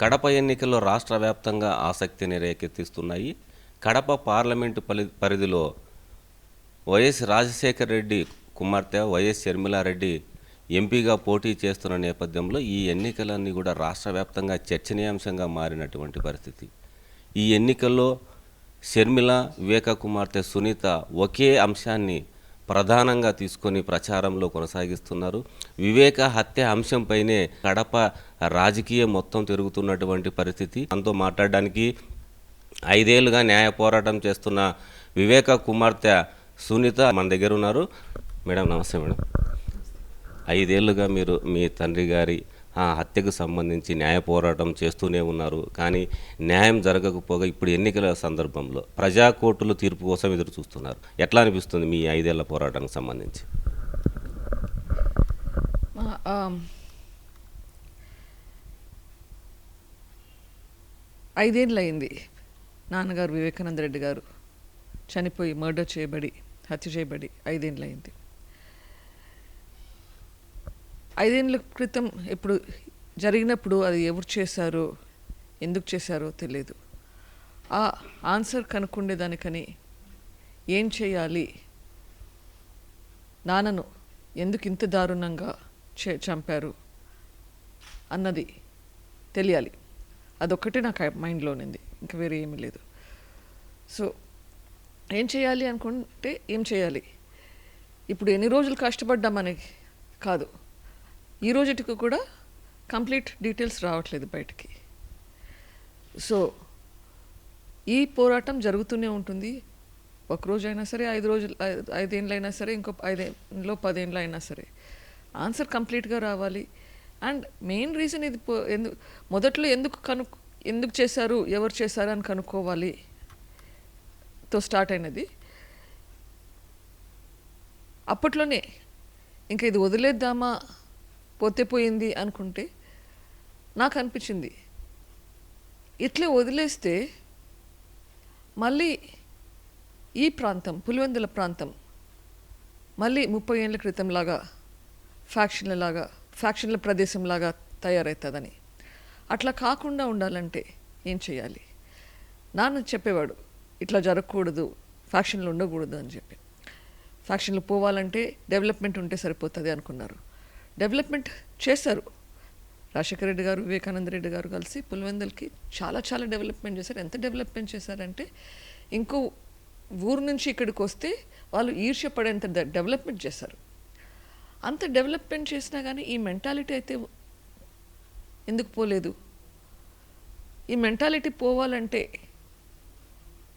కడప ఎన్నికల్లో రాష్ట్ర వ్యాప్తంగా ఆసక్తిని రేకెత్తిస్తున్నాయి. కడప పార్లమెంటు పరిధిలో వైఎస్ రాజశేఖర్ రెడ్డి కుమార్తె వైఎస్ షర్మిలారెడ్డి ఎంపీగా పోటీ చేస్తున్న నేపథ్యంలో ఈ ఎన్నికలన్నీ కూడా రాష్ట్ర వ్యాప్తంగా చర్చనీయాంశంగా మారినటువంటి పరిస్థితి. ఈ ఎన్నికల్లో షర్మిల వివేక కుమార్తె సునీత ఒకే అంశాన్ని ప్రధానంగా తీసుకొని ప్రచారంలో కొనసాగిస్తున్నారు. వివేక హత్య అంశంపైనే కడప రాజకీయం మొత్తం తిరుగుతున్నటువంటి పరిస్థితి. మనతో మాట్లాడడానికి ఐదేళ్ళుగా న్యాయ పోరాటం చేస్తున్న వివేక కుమార్తె సునీత మన దగ్గర ఉన్నారు. మేడం నమస్తే మేడం. ఐదేళ్ళుగా మీరు మీ తండ్రి గారి ఆ హత్యకు సంబంధించి న్యాయ పోరాటం చేస్తూనే ఉన్నారు. కానీ న్యాయం జరగకపోగా ఇప్పుడు ఎన్నికల సందర్భంలో ప్రజా కోర్టులు తీర్పు కోసం ఎదురు చూస్తున్నారు. ఎట్లా అనిపిస్తుంది మీ ఐదేళ్ళ పోరాటానికి సంబంధించి? మా- ఐదేళ్ళు అయింది నాన్నగారు వివేకానంద రెడ్డి గారు చనిపోయి మర్డర్ చేయబడి హత్య చేయబడి ఐదేళ్ళు అయింది ఐదేళ్ళ క్రితం ఇప్పుడు జరిగినప్పుడు అది ఎవరు చేశారో ఎందుకు చేశారో తెలియదు ఆ ఆన్సర్ కనుక్కుండేదానికని ఏం చేయాలి? నాన్నను ఎందుకు ఇంత దారుణంగా చే చంపారు అన్నది తెలియాలి. అదొక్కటే నాకు మైండ్లో ఉంది ఇంకా వేరే ఏమీ లేదు. సో ఏం చేయాలి అనుకుంటే ఏం చేయాలి? ఇప్పుడు ఎన్ని రోజులు కష్టపడ్డామని కాదు. ఈ రోజుటికి కూడా కంప్లీట్ డీటెయిల్స్ రావట్లేదు బయటికి. సో ఈ పోరాటం జరుగుతూనే ఉంటుంది. ఒక రోజు అయినా సరే ఐదు రోజులు ఐదేళ్ళైనా అయినా సరే ఇంకో ఐదేళ్ళలో పదేళ్ళు అయినా సరే. ఆన్సర్ కంప్లీట్గా రావాలి. అండ్ మెయిన్ రీజన్ ఇది పో- ఎందు మొదట్లో ఎందుకు కను ఎందుకు చేశారు ఎవరు చేశారు అని కనుక్కోవాలి తో స్టార్ట్ అయినది. అప్పట్లోనే ఇంకా ఇది వదిలేద్దామా? పోతే పోయింది అనుకుంటే నాకు అనిపించింది. ఇట్లే వదిలేస్తే మళ్ళీ ఈ ప్రాంతం పులివెందుల ప్రాంతం మళ్ళీ ముప్పై ఏళ్ళ క్రితం లాగా ఫ్యాక్షన్ల లాగా ఫ్యాక్షన్ల ప్రదేశం లాగా తయారవుతుందని అట్లా కాకుండా ఉండాలంటే ఏం చేయాలి? నాన్న చెప్పేవాడు ఇట్లా జరగకూడదు ఫ్యాక్షన్లు ఉండకూడదు అని చెప్పి. ఫ్యాక్షన్లు పోవాలంటే డెవలప్మెంట్ ఉంటే సరిపోతుంది అనుకున్నారు. డెవలప్మెంట్ చేశారు. రాజశేఖర రెడ్డి గారు వివేకానంద రెడ్డి గారు కలిసి పులివెందులకి చాలా చాలా డెవలప్మెంట్ చేశారు. ఎంత డెవలప్మెంట్ చేశారంటే ఇంకో ఊరు నుంచి ఇక్కడికి వస్తే వాళ్ళు ఈర్ష్యపడేంత డె- డెవలప్మెంట్ చేశారు. అంత డెవలప్మెంట్ చేసినా కానీ ఈ మెంటాలిటీ అయితే ఎందుకు పోలేదు? ఈ మెంటాలిటీ పోవాలంటే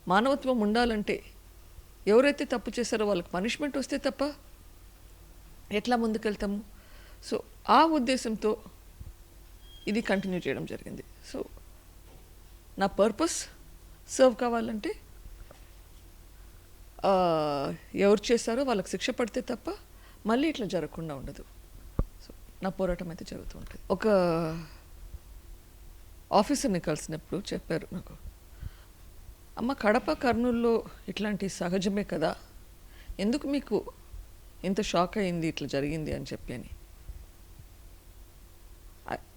మానవత్వం ఉండాలంటే ఎవరైతే తప్పు చేశారో వాళ్ళకి పనిష్మెంట్ వస్తే తప్ప ఎట్లా ముందుకెళ్తాము? సో ఆ ఉద్దేశంతో ఇది కంటిన్యూ చేయడం జరిగింది. సో నా పర్పస్ సర్వ్ కావాలంటే ఎవరు చేశారో వాళ్ళకి శిక్ష పడితే తప్ప మళ్ళీ ఇట్లా జరగకుండా ఉండదు. సో నా పోరాటం అయితే జరుగుతూ ఉంటుంది. ఒక ఆఫీసర్ని కలిసినప్పుడు చెప్పారు నాకు అమ్మ కడప కర్నూల్లో ఇట్లాంటి సహజమే కదా? ఎందుకు మీకు ఇంత షాక్ అయింది ఇట్లా జరిగింది అని చెప్పి అని.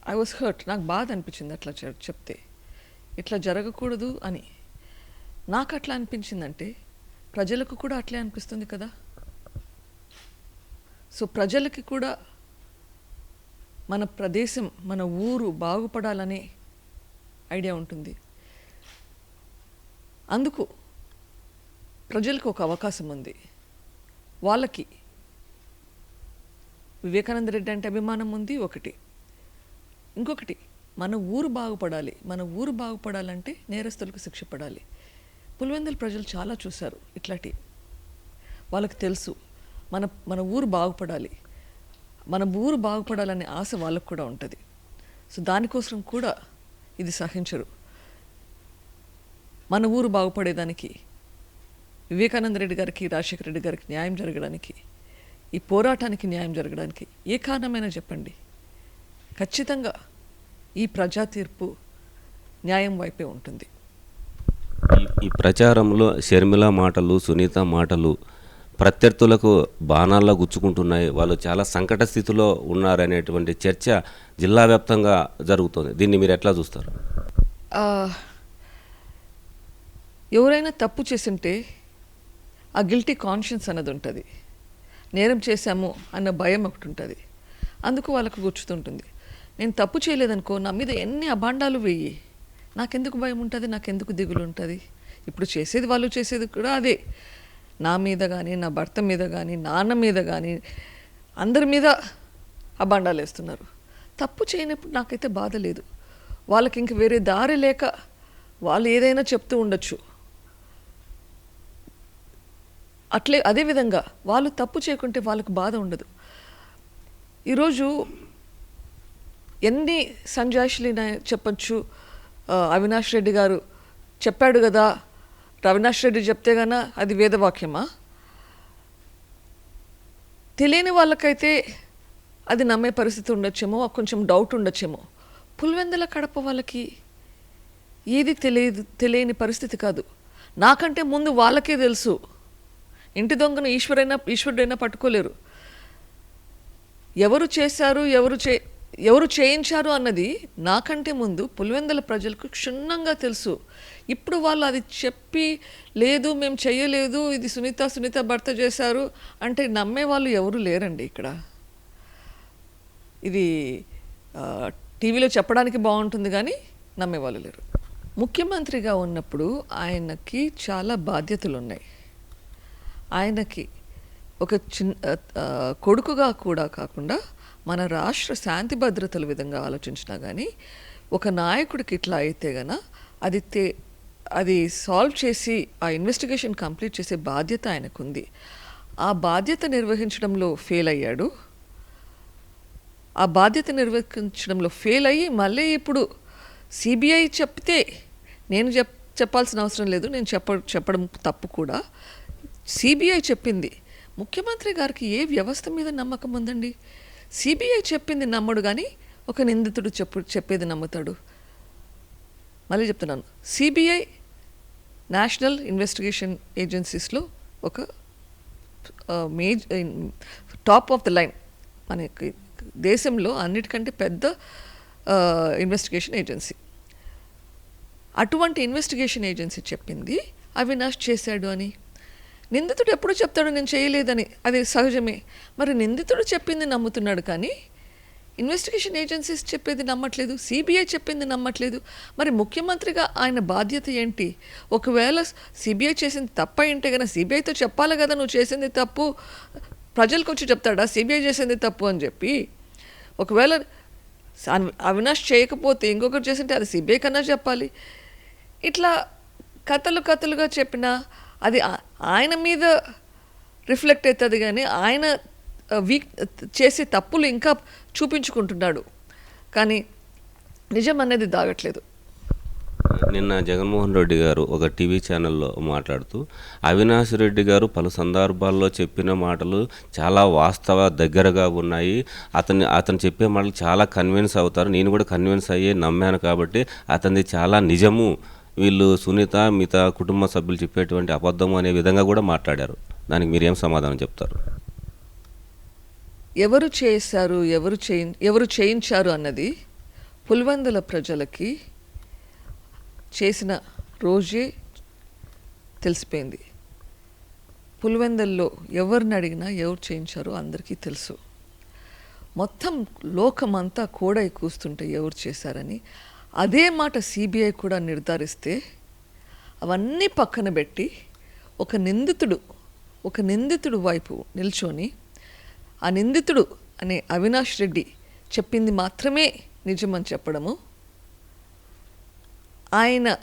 ఐ వాస్ హర్ట్ నాకు బాధ అనిపించింది అట్లా చెప్తే. ఇట్లా జరగకూడదు అని. నాకు అట్లా అనిపించిందంటే ప్రజలకు కూడా అట్లే అనిపిస్తుంది కదా. సో ప్రజలకి కూడా మన ప్రదేశం మన ఊరు బాగుపడాలనే ఐడియా ఉంటుంది. అందుకు ప్రజలకు ఒక అవకాశం ఉంది. వాళ్ళకి వివేకానంద రెడ్డి అంటే అభిమానం ఉంది ఒకటి. ఇంకొకటి మన ఊరు బాగుపడాలి. మన ఊరు బాగుపడాలంటే నేరస్తులకు శిక్ష పడాలి. పులివెందుల ప్రజలు చాలా చూశారు ఇట్లాంటి. వాళ్ళకి తెలుసు మన మన ఊరు బాగుపడాలి. మన ఊరు బాగుపడాలనే ఆశ వాళ్ళకు కూడా ఉంటుంది. సో దానికోసం కూడా ఇది సహించరు. మన ఊరు బాగుపడేదానికి వివేకానంద రెడ్డి గారికి రాజశేఖర రెడ్డి గారికి న్యాయం జరగడానికి ఈ పోరాటానికి న్యాయం జరగడానికి ఏ కారణమైనా చెప్పండి. ఖచ్చితంగా ఈ ప్రజా తీర్పు న్యాయం వైపే ఉంటుంది. ఈ ప్రచారంలో షర్మిల మాటలు సునీత మాటలు ప్రత్యర్థులకు బాణాల్లో గుచ్చుకుంటున్నాయి. వాళ్ళు చాలా సంకట స్థితిలో ఉన్నారనేటువంటి చర్చ జిల్లా వ్యాప్తంగా జరుగుతుంది. దీన్ని మీరు ఎట్లా చూస్తారు? ఎవరైనా తప్పు చేసింటే ఆ గిల్టీ కాన్షియన్స్ అన్నది ఉంటుంది. నేరం చేశాము అన్న భయం ఒకటి ఉంటుంది. అందుకు వాళ్ళకు గుచ్చుతుంటుంది. నేను తప్పు చేయలేదనుకో నా మీద ఎన్ని అభాండాలు వెయ్యి నాకెందుకు భయం ఉంటుంది? నాకెందుకు దిగులు ఉంటుంది? ఇప్పుడు చేసేది వాళ్ళు చేసేది కూడా అదే. నా మీద కానీ నా భర్త మీద కానీ నాన్న మీద కానీ అందరి మీద అభాండాలు వేస్తున్నారు. తప్పు చేయనప్పుడు నాకైతే బాధ లేదు. వాళ్ళకి ఇంక వేరే దారి లేక వాళ్ళు ఏదైనా చెప్తూ ఉండొచ్చు. అట్లే అదేవిధంగా వాళ్ళు తప్పు చేయకుంటే వాళ్ళకు బాధ ఉండదు. ఈరోజు ఎన్ని సంజాయిషులైనా చెప్పచ్చు. అవినాష్ రెడ్డి గారు చెప్పాడు కదా అవినాష్ రెడ్డి చెప్తే గన అది వేదవాక్యమా? తెలియని వాళ్ళకైతే అది నమ్మే పరిస్థితి ఉండొచ్చేమో కొంచెం డౌట్ ఉండొచ్చేమో. పులివెందుల కడప వాళ్ళకి ఏది తెలియదు తెలియని పరిస్థితి కాదు. నాకంటే ముందు వాళ్ళకే తెలుసు. ఇంటి దొంగను ఈశ్వరైనా ఈశ్వరుడైనా పట్టుకోలేరు. ఎవరు చేశారు ఎవరు చే ఎవరు చేయించారు అన్నది నాకంటే ముందు పులివెందల ప్రజలకు క్షుణ్ణంగా తెలుసు. ఇప్పుడు వాళ్ళు అది చెప్పి లేదు మేము చేయలేదు ఇది సునీత సునీత భర్త చేశారు అంటే నమ్మే వాళ్ళు ఎవరు లేరండి ఇక్కడ. ఇది టీవీలో చెప్పడానికి బాగుంటుంది కానీ నమ్మేవాళ్ళు లేరు. ముఖ్యమంత్రిగా ఉన్నప్పుడు ఆయనకి చాలా బాధ్యతలు ఉన్నాయి ఆయనకి ఒక చిన్న కొడుకుగా కూడా కాకుండా మన రాష్ట్ర శాంతి భద్రతల విధంగా ఆలోచించినా కానీ ఒక నాయకుడికి ఇట్లా అయితే గన అది తే అది సాల్వ్ చేసి ఆ ఇన్వెస్టిగేషన్ కంప్లీట్ చేసే బాధ్యత ఆయనకుంది. ఆ బాధ్యత నిర్వహించడంలో ఫెయిల్ అయ్యాడు. ఆ బాధ్యత నిర్వహించడంలో ఫెయిల్ అయ్యి మళ్ళీ ఇప్పుడు సిబిఐ చెప్తే నేను చెప్ చెప్పాల్సిన అవసరం లేదు నేను చెప్ప చెప్పడం తప్పు కూడా. సిబిఐ చెప్పింది. ముఖ్యమంత్రి గారికి ఏ వ్యవస్థ మీద నమ్మకం ఉందండి? సిబిఐ చెప్పింది నమ్మడు కానీ ఒక నిందితుడు చెప్పు చెప్పేది నమ్ముతాడు. మళ్ళీ చెప్తున్నాను. సిబిఐ నేషనల్ ఇన్వెస్టిగేషన్ ఏజెన్సీస్లో ఒక మేజ్ టాప్ ఆఫ్ ద లైన్ మనకి దేశంలో అన్నిటికంటే పెద్ద ఇన్వెస్టిగేషన్ ఏజెన్సీ. అటువంటి ఇన్వెస్టిగేషన్ ఏజెన్సీ చెప్పింది అవినాష్ చేశాడు అని. నిందితుడు ఎప్పుడు చెప్తాడు నేను చేయలేదని అది సహజమే. మరి నిందితుడు చెప్పింది నమ్ముతున్నాడు కానీ ఇన్వెస్టిగేషన్ ఏజెన్సీస్ చెప్పేది నమ్మట్లేదు సిబిఐ చెప్పింది నమ్మట్లేదు. మరి ముఖ్యమంత్రిగా ఆయన బాధ్యత ఏంటి? ఒకవేళ సిబిఐ చేసింది తప్ప ఏంటే కదా సిబిఐతో చెప్పాలి కదా నువ్వు చేసింది తప్పు ప్రజలకు వచ్చి చెప్తాడా? సిబిఐ చేసింది తప్పు అని చెప్పి. ఒకవేళ అవినాష్ చేయకపోతే ఇంకొకరు చేసింటే అది సిబిఐ కన్నా చెప్పాలి. ఇట్లా కథలు కథలుగా చెప్పిన అది ఆయన మీద రిఫ్లెక్ట్ అవుతుంది కానీ ఆయన వీక్ చేసే తప్పులు ఇంకా చూపించుకుంటున్నాడు. కానీ నిజం అనేది దాగట్లేదు. నిన్న జగన్మోహన్ రెడ్డి గారు ఒక టీవీ ఛానల్లో మాట్లాడుతూ అవినాష్ రెడ్డి గారు పలు సందర్భాల్లో చెప్పిన మాటలు చాలా వాస్తవ దగ్గరగా ఉన్నాయి. అతని అతను చెప్పే మాటలు చాలా కన్విన్స్ అవుతారు. నేను కూడా కన్విన్స్ అయ్యి నమ్మాను కాబట్టి అతనిది చాలా నిజము. వీళ్ళు సునీత మిగతా కుటుంబ సభ్యులు చెప్పేటువంటి అబద్ధం అనే విధంగా కూడా మాట్లాడారు. దానికి మీరేం సమాధానం చెప్తారు? ఎవరు చేశారు ఎవరు చేయి ఎవరు చేయించారు అన్నది పులివెందుల ప్రజలకి చేసిన రోజే తెలిసిపోయింది. పులివెందుల్లో ఎవరిని అడిగినా ఎవరు చేయించారో అందరికీ తెలుసు. మొత్తం లోకమంతా కూడా కూస్తుంటే ఎవరు చేశారని అదే మాట సిబిఐ కూడా నిర్ధారిస్తే అవన్నీ పక్కన పెట్టి ఒక నిందితుడు ఒక నిందితుడు వైపు నిల్చొని ఆ నిందితుడు అనే అవినాష్ రెడ్డి చెప్పింది మాత్రమే నిజమని చెప్పడము. ఆయన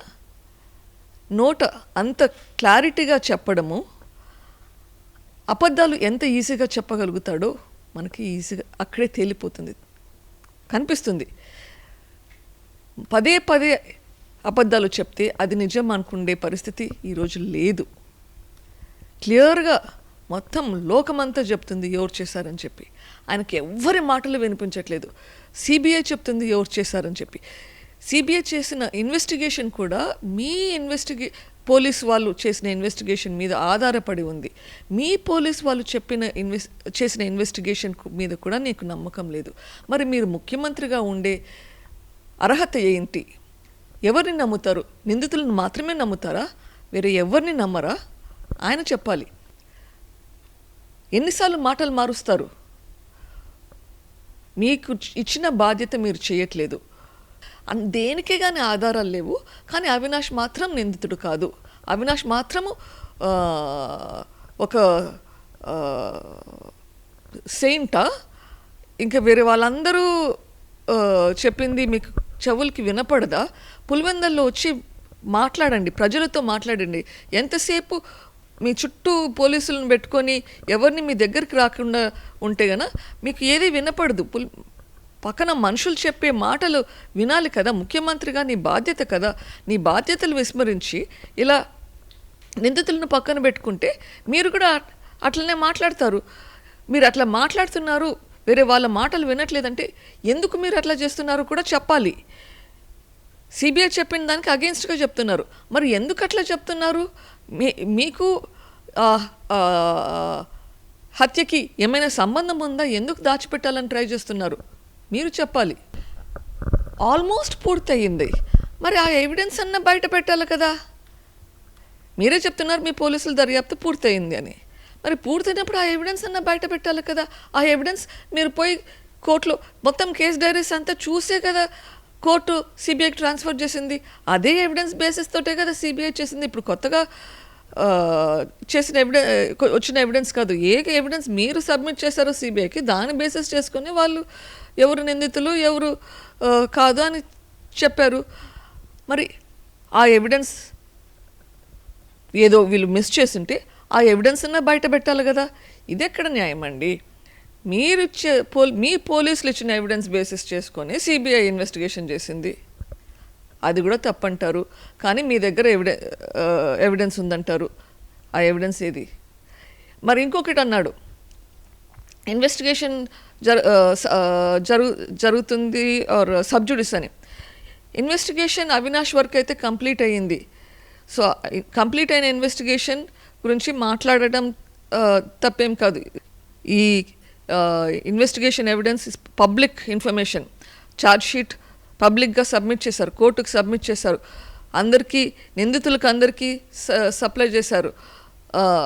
నోట అంత క్లారిటీగా చెప్పడము. అబద్ధాలు ఎంత ఈజీగా చెప్పగలుగుతాడో మనకి ఈజీగా అక్కడే తేలిపోతుంది. కనిపిస్తుంది. పదే పదే అబద్ధాలు చెప్తే అది నిజం అనుకునే పరిస్థితి ఈరోజు లేదు. క్లియర్గా మొత్తం లోకమంతా చెప్తుంది ఎవరు చేశారని చెప్పి. ఆయనకి ఎవ్వరి మాటలు వినిపించట్లేదు. సిబిఐ చెప్తుంది ఎవరు చేశారని చెప్పి. సిబిఐ చేసిన ఇన్వెస్టిగేషన్ కూడా మీ ఇన్వెస్టిగే పోలీస్ వాళ్ళు చేసిన ఇన్వెస్టిగేషన్ మీద ఆధారపడి ఉంది. మీ పోలీస్ వాళ్ళు చెప్పిన ఇన్వెస్ చేసిన ఇన్వెస్టిగేషన్ మీద కూడా నీకు నమ్మకం లేదు. మరి మీరు ముఖ్యమంత్రిగా ఉండే అర్హత ఏంటి? ఎవరిని నమ్ముతారు? నిందితులను మాత్రమే నమ్ముతారా? వేరే ఎవరిని నమ్మరా? ఆయన చెప్పాలి. ఎన్నిసార్లు మాటలు మారుస్తారు? మీకు ఇచ్చిన బాధ్యత మీరు చేయట్లేదు. అన్- దేనికే కానీ ఆధారాలు లేవు. కానీ అవినాష్ మాత్రం నిందితుడు కాదు. అవినాష్ మాత్రము ఒక సెయింటా ఇంకా వేరే వాళ్ళందరూ చెప్పింది మీకు చెవులకి వినపడదా? పులివెందల్లో వచ్చి మాట్లాడండి ప్రజలతో మాట్లాడండి. ఎంతసేపు మీ చుట్టూ పోలీసులను పెట్టుకొని ఎవరిని మీ దగ్గరికి రాకుండా ఉంటే కనుక మీకు ఏది వినపడదు. పుల్ పక్కన మనుషులు చెప్పే మాటలు వినాలి కదా? ముఖ్యమంత్రిగా నీ బాధ్యత కదా? నీ బాధ్యతలు విస్మరించి ఇలా నిందితులను పక్కన పెట్టుకుంటే మీరు కూడా అట్- అట్లనే మాట్లాడతారు. మీరు అట్లా మాట్లాడుతున్నారు వేరే వాళ్ళ మాటలు వినట్లేదంటే ఎందుకు మీరు అట్లా చేస్తున్నారు కూడా చెప్పాలి. సిబిఐ చెప్పిన దానికి అగేన్స్ట్గా చెప్తున్నారు. మరి ఎందుకు అట్లా చెప్తున్నారు? మీ మీకు హత్యకి ఏమైనా సంబంధం ఉందా? ఎందుకు దాచిపెట్టాలని ట్రై చేస్తున్నారు? మీరు చెప్పాలి. ఆల్మోస్ట్ పూర్తయింది. మరి ఆ ఎవిడెన్స్ అన్న బయట పెట్టాలి కదా. మీరే చెప్తున్నారు మీ పోలీసుల దర్యాప్తు పూర్తయింది అని. మరి పూర్తయినప్పుడు ఆ ఎవిడెన్స్ అన్న బయట పెట్టాలి కదా. ఆ ఎవిడెన్స్ మీరు పోయి కోర్టులో మొత్తం కేస్ డైరీస్ అంతా చూసే కదా కోర్టు సిబిఐకి ట్రాన్స్ఫర్ చేసింది. అదే ఎవిడెన్స్ బేసిస్ తోటే కదా సిబిఐ చేసింది. ఇప్పుడు కొత్తగా చేసిన ఎవిడెన్స్ వచ్చిన ఎవిడెన్స్ కాదు. ఏ ఎవిడెన్స్ మీరు సబ్మిట్ చేశారో సిబిఐకి దాని బేసిస్ చేసుకొని వాళ్ళు ఎవరు నిందితులు ఎవరు కాదు అని చెప్పారు. మరి ఆ ఎవిడెన్స్ ఏదో వీళ్ళు మిస్ చేసింటే ఆ ఎవిడెన్స్ అన్నా బయట పెట్టాలి కదా. ఇది ఎక్కడ న్యాయం అండి? మీరు ఇచ్చే పోల్ మీ పోలీసులు ఇచ్చిన ఎవిడెన్స్ బేసిస్ చేసుకొని సిబిఐ ఇన్వెస్టిగేషన్ చేసింది. అది కూడా తప్పంటారు. కానీ మీ దగ్గర ఎవిడె ఎవిడెన్స్ ఉందంటారు. ఆ ఎవిడెన్స్ ఏది? మరి ఇంకొకటి అన్నాడు. ఇన్వెస్టిగేషన్ జరు జరుగు జరుగుతుంది ఆర్ సబ్జుడిస్ అని. ఇన్వెస్టిగేషన్ అవినాష్ వర్క్ అయితే కంప్లీట్ అయ్యింది. సో కంప్లీట్ అయిన ఇన్వెస్టిగేషన్ గురించి మాట్లాడటం తప్పేం కాదు. ఈ investigation evidence is public information chargesheet పబ్లిక్గా సబ్మిట్ చేశారు కోర్టుకు సబ్మిట్ చేశారు. అందరికీ నిందితులకు అందరికీ స- సప్లై చేశారు.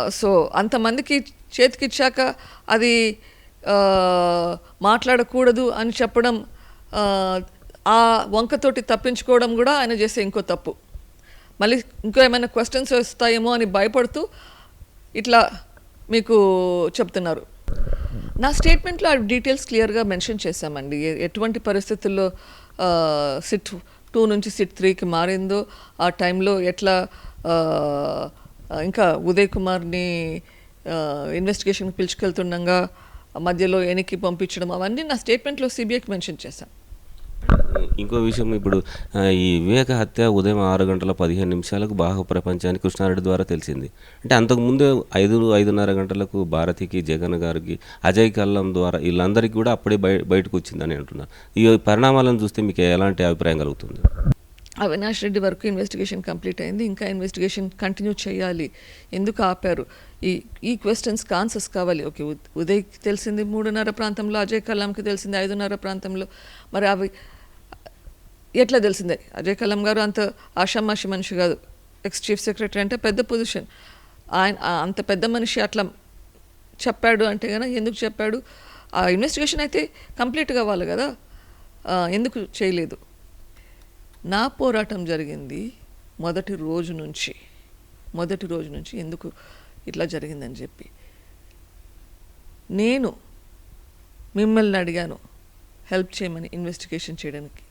సో అంతమందికి చేతికిచ్చాక అది మాట్లాడకూడదు అని చెప్పడం ఆ వంకతోటి తప్పించుకోవడం కూడా ఆయన చేసే ఇంకో తప్పు. మళ్ళీ ఇంకా ఏమైనా క్వశ్చన్స్ వస్తాయేమో అని భయపడుతూ ఇట్లా మీకు చెప్తున్నారు. నా స్టేట్మెంట్లో ఆ డీటెయిల్స్ క్లియర్గా మెన్షన్ చేశామండి. ఎటువంటి పరిస్థితుల్లో సిట్ టూ నుంచి సిట్ త్రీకి మారిందో ఆ టైంలో ఎట్లా ఇంకా ఉదయ్ కుమార్ని ఇన్వెస్టిగేషన్కి పిలుచుకెళ్తుండగా మధ్యలో ఎనికి పంపించడం అవన్నీ నా స్టేట్మెంట్లో సిబిఐకి మెన్షన్ చేశాను ఇంకో విషయం ఇప్పుడు ఈ వివేక హత్య ఉదయం ఆరు గంటల పదిహేను నిమిషాలకు బాహ ప్రపంచానికి కృష్ణారెడ్డి ద్వారా తెలిసింది. అంటే అంతకుముందే ఐదు ఐదున్నర గంటలకు భారతికి జగన్ గారికి అజయ్ కల్లం ద్వారా వీళ్ళందరికీ కూడా అప్పుడే బయ బయటకు వచ్చిందని అంటున్నారు. ఈ పరిణామాలను చూస్తే మీకు ఎలాంటి అభిప్రాయం కలుగుతుంది? అవినాష్ రెడ్డి వరకు ఇన్వెస్టిగేషన్ కంప్లీట్ అయింది. ఇంకా ఇన్వెస్టిగేషన్ కంటిన్యూ చేయాలి. ఎందుకు ఆపారు? ఈ ఈ క్వశ్చన్స్కి ఆన్సర్స్ కావాలి. ఓకే ఉదయ్కి తెలిసింది మూడున్నర ప్రాంతంలో అజయ్ కలాంకి తెలిసింది ఐదున్నర ప్రాంతంలో. మరి అవి ఎట్లా తెలిసిందే? అజయ్ కలాం గారు అంత ఆషామాషి మనిషి కాదు. ఎక్స్ చీఫ్ సెక్రటరీ అంటే పెద్ద పొజిషన్ ఆయన అంత పెద్ద మనిషి అట్లా చెప్పాడు అంటే కనుక ఎందుకు చెప్పాడు? ఆ ఇన్వెస్టిగేషన్ అయితే కంప్లీట్ కావాలి కదా? ఎందుకు చేయలేదు? నా పోరాటం జరిగింది మొదటి రోజు నుంచి. మొదటి రోజు నుంచి ఎందుకు ఇట్లా జరిగిందని చెప్పి. నేను మిమ్మల్ని అడిగాను హెల్ప్ చేయమని ఇన్వెస్టిగేషన్ చేయడానికి.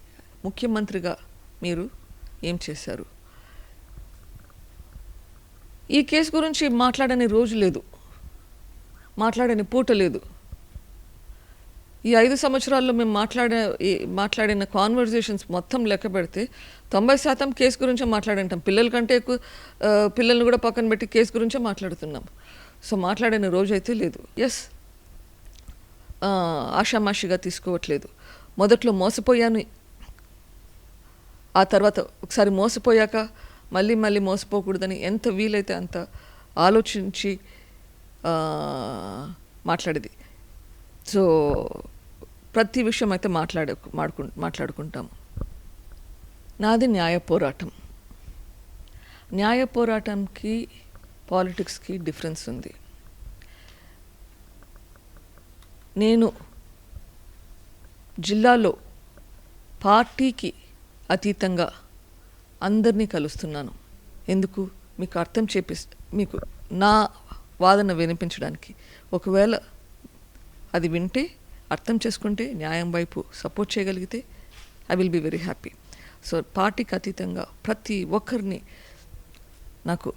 ముఖ్యమంత్రిగా మీరు ఏం చేశారు? ఈ కేసు గురించి మాట్లాడని రోజు లేదు. మాట్లాడని పూట లేదు. ఈ ఐదు సంవత్సరాల్లో మేము మాట్లాడే మాట్లాడిన కాన్వర్జేషన్స్ మొత్తం లెక్క పెడితే తొంభై శాతం కేసు గురించే మాట్లాడింటాం. పిల్లల కంటే ఎక్కువ పిల్లల్ని కూడా పక్కన పెట్టి కేసు గురించే మాట్లాడుతున్నాం. సో మాట్లాడిన రోజు అయితే లేదు. ఎస్ ఆషామాషిగా తీసుకోవట్లేదు. మొదట్లో మోసపోయాను. ఆ తర్వాత ఒకసారి మోసపోయాక మళ్ళీ మళ్ళీ మోసపోకూడదని ఎంత వీలైతే అంత ఆలోచించి మాట్లాడేది. సో ప్రతి విషయం అయితే మాట్లాడే మాడుకు మాట్లాడుకుంటాము నాది న్యాయ పోరాటం. న్యాయ పోరాటంకి పాలిటిక్స్కి డిఫరెన్స్ ఉంది. నేను జిల్లాలో పార్టీకి అతీతంగా అందరినీ కలుస్తున్నాను. ఎందుకు? మీకు అర్థం చేపి మీకు నా వాదన వినిపించడానికి. ఒకవేళ అది వింటే అర్థం చేసుకుంటే న్యాయం వైపు సపోర్ట్ చేయగలిగితే I will be very happy so పార్టీకి అతీతంగా ప్రతి ఒక్కరిని నాకు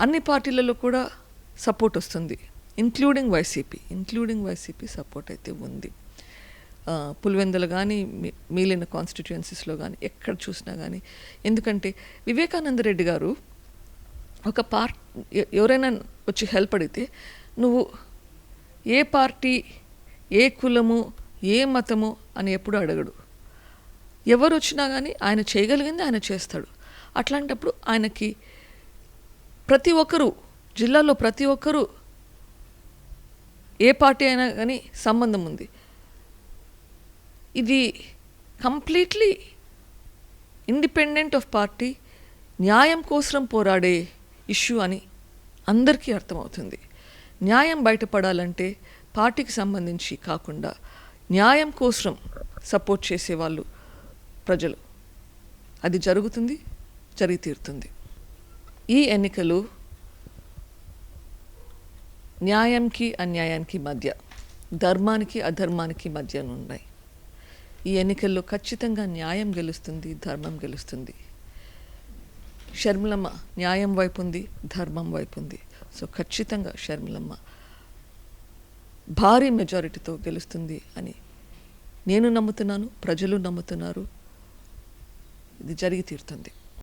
అన్ని పార్టీలలో కూడా సపోర్ట్ వస్తుంది. Including YCP including YCP support అయితే ఉంది. పులివెందులు కానీ మిగిలిన కాన్స్టిట్యుయెన్సీస్లో కానీ ఎక్కడ చూసినా కానీ ఎందుకంటే వివేకానంద రెడ్డి గారు ఒక పార్ట్ ఎవరైనా వచ్చి హెల్ప్ అడిగితే నువ్వు ఏ పార్టీ ఏ కులము ఏ మతము అని ఎప్పుడు అడగడు. ఎవరు వచ్చినా కానీ ఆయన చేయగలిగింది ఆయన చేస్తాడు. అట్లాంటప్పుడు ఆయనకి ప్రతి ఒక్కరూ జిల్లాలో ప్రతి ఒక్కరూ ఏ పార్టీ అయినా కానీ సంబంధం ఉంది. ఇది కంప్లీట్లీ ఇండిపెండెంట్ ఆఫ్ పార్టీ న్యాయం కోసం పోరాడే ఇష్యూ అని అందరికీ అర్థమవుతుంది. న్యాయం బయటపడాలంటే పార్టీకి సంబంధించి కాకుండా న్యాయం కోసం సపోర్ట్ చేసేవాళ్ళు ప్రజలు. అది జరుగుతుంది జరిగి తీరుతుంది. ఈ ఎన్నికలు న్యాయంకి అన్యాయానికి మధ్య ధర్మానికి అధర్మానికి మధ్య ఉన్నాయి ఈ ఎన్నికల్లో ఖచ్చితంగా న్యాయం గెలుస్తుంది ధర్మం గెలుస్తుంది. షర్మిలమ్మ న్యాయం వైపు ఉంది ధర్మం వైపు ఉంది. సో ఖచ్చితంగా షర్మిలమ్మ భారీ మెజారిటీతో గెలుస్తుంది అని నేను నమ్ముతున్నాను ప్రజలు నమ్ముతున్నారు. ఇది జరిగి తీరుతుంది.